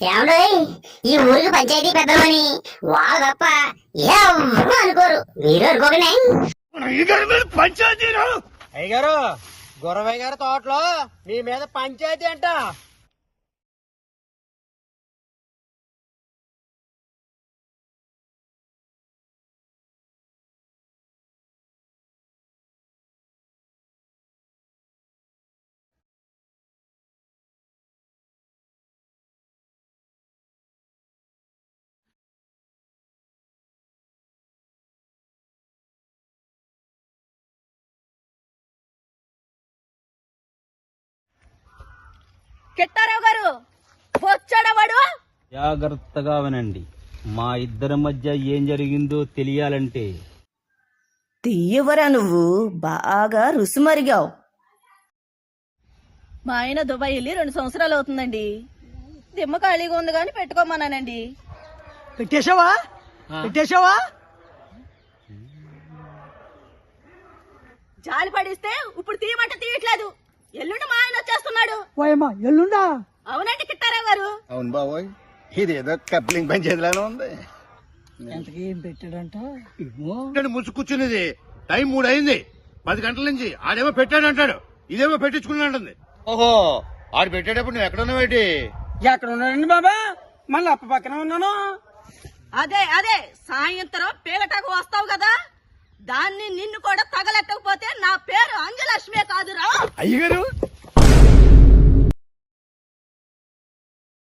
ఏమండోయ్? ఈ ఊరికి పంచాయతీ పెద్దమని వాళ్ళు తప్ప ఎవరు అనుకోరు. మీరు అనుకోకనే అయ్యగారు గురవయ్య గారి తోటలో మీ మీద పంచాయతీ అంట. కిట్టారావు గారు? వచ్చాడవాడు? జాగ్రత్తగా వినండి. మా ఇద్దరి మధ్య ఏం జరిగిందో తెలియాలంటే. తీయవరా నువ్వు? బాగా రుసుమరిగావు. మా ఆయన దుబాయ్ వెళ్ళి రెండు సంవత్సరాలు అవుతుందండి. దిమ్మ ఖాళీగా ఉంది కానీ పెట్టుకోమన్నానండి. పెట్టేశావా? పెట్టేశావా? జాలి పడిస్తే ఇప్పుడు తీయమంటే తీయట్లేదు. ఎల్లుండి మా ఆయన వచ్చేస్తున్నాడు. ఓయమ్మా ఎల్లుండా? అవునండి కిట్టారావు గారు. అవును బాబోయ్. ఇదేదో కప్లింగ్ పంచేదిలానే ఉంది. ఎంతకి ఏం పెట్టాడంట? ఇక్కడ ముసు కూర్చునేది. టైం మూడు అయింది. పది గంటల నుంచి ఆడేమో పెట్టాడు అంటాడు ఇదేమో పెట్టించుకున్నాడు ఓహో ఆడు పెట్టేటప్పుడు నువ్వు ఎక్కడ ఉన్నావేటి ఎక్కడ ఉన్నాడండి బాబా? మళ్ళీ అప్ప పక్కన ఉన్నాను. అదే అదే సాయంత్రం పీగటకు వస్తావు కదా? దాన్ని నిన్ను కూడా తగలెట్టకపోతే నా కాదురా. అయ్యగారు